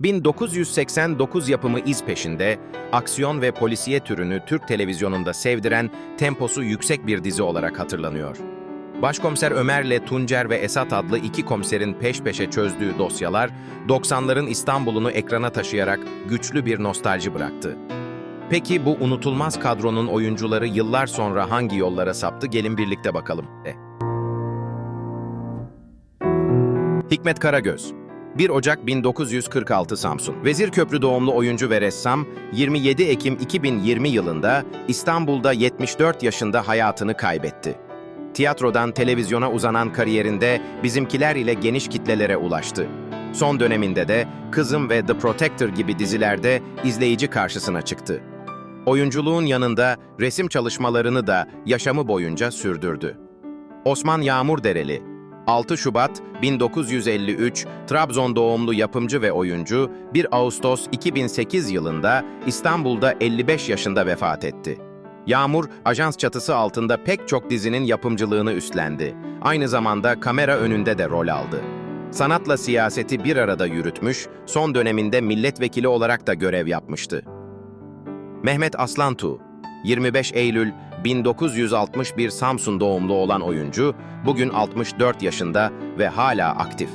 1989 yapımı İz Peşinde, aksiyon ve polisiye türünü Türk televizyonunda sevdiren temposu yüksek bir dizi olarak hatırlanıyor. Başkomiser Ömer'le Tuncer ve Esat adlı iki komiserin peş peşe çözdüğü dosyalar, 90'ların İstanbul'unu ekrana taşıyarak güçlü bir nostalji bıraktı. Peki bu unutulmaz kadronun oyuncuları yıllar sonra hangi yollara saptı gelin birlikte bakalım. E. Hikmet Karagöz 1 Ocak 1946 Samsun. Vezirköprü doğumlu oyuncu ve ressam 27 Ekim 2020 yılında İstanbul'da 74 yaşında hayatını kaybetti. Tiyatrodan televizyona uzanan kariyerinde bizimkiler ile geniş kitlelere ulaştı. Son döneminde de Kızım ve The Protector gibi dizilerde izleyici karşısına çıktı. Oyunculuğun yanında resim çalışmalarını da yaşamı boyunca sürdürdü. Osman Yağmurdereli 6 Şubat 1953 Trabzon doğumlu yapımcı ve oyuncu 1 Ağustos 2008 yılında İstanbul'da 55 yaşında vefat etti. Yağmur, ajans çatısı altında pek çok dizinin yapımcılığını üstlendi. Aynı zamanda kamera önünde de rol aldı. Sanatla siyaseti bir arada yürütmüş, son döneminde milletvekili olarak da görev yapmıştı. Mehmet Aslantu, 25 Eylül 1961 Samsun doğumlu olan oyuncu, bugün 64 yaşında ve hala aktif.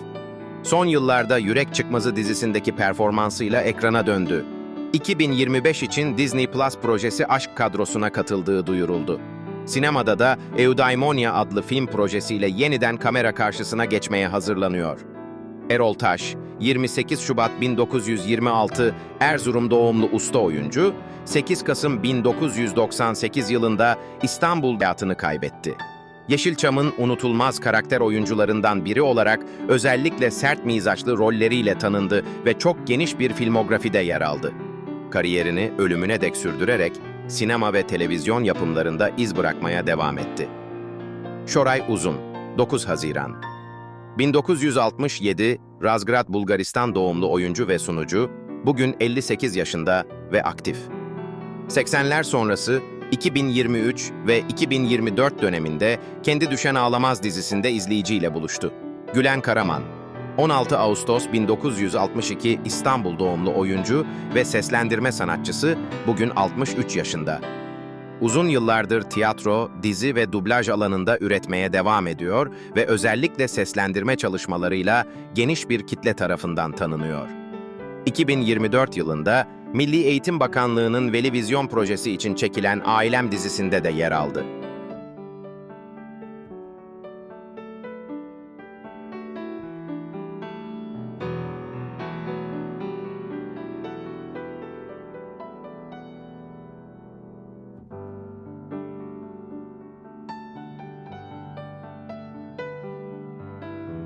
Son yıllarda Yürek Çıkmazı dizisindeki performansıyla ekrana döndü. 2025 için Disney Plus projesi aşk kadrosuna katıldığı duyuruldu. Sinemada da Eudaimonia adlı film projesiyle yeniden kamera karşısına geçmeye hazırlanıyor. Erol Taş, 28 Şubat 1926 Erzurum doğumlu usta oyuncu, 8 Kasım 1998 yılında İstanbul'da hayatını kaybetti. Yeşilçam'ın unutulmaz karakter oyuncularından biri olarak özellikle sert mizaçlı rolleriyle tanındı ve çok geniş bir filmografide yer aldı. Kariyerini ölümüne dek sürdürerek sinema ve televizyon yapımlarında iz bırakmaya devam etti. Şoray Uzun, 9 Haziran 1967 Razgrad, Bulgaristan doğumlu oyuncu ve sunucu, bugün 58 yaşında ve aktif. 80'ler sonrası 2023 ve 2024 döneminde Kendi Düşen Ağlamaz dizisinde izleyiciyle buluştu. Gülen Karaman, 16 Ağustos 1962 İstanbul doğumlu oyuncu ve seslendirme sanatçısı, bugün 63 yaşında. Uzun yıllardır tiyatro, dizi ve dublaj alanında üretmeye devam ediyor ve özellikle seslendirme çalışmalarıyla geniş bir kitle tarafından tanınıyor. 2024 yılında Milli Eğitim Bakanlığı'nın Veli Vizyon projesi için çekilen Ailem dizisinde de yer aldı.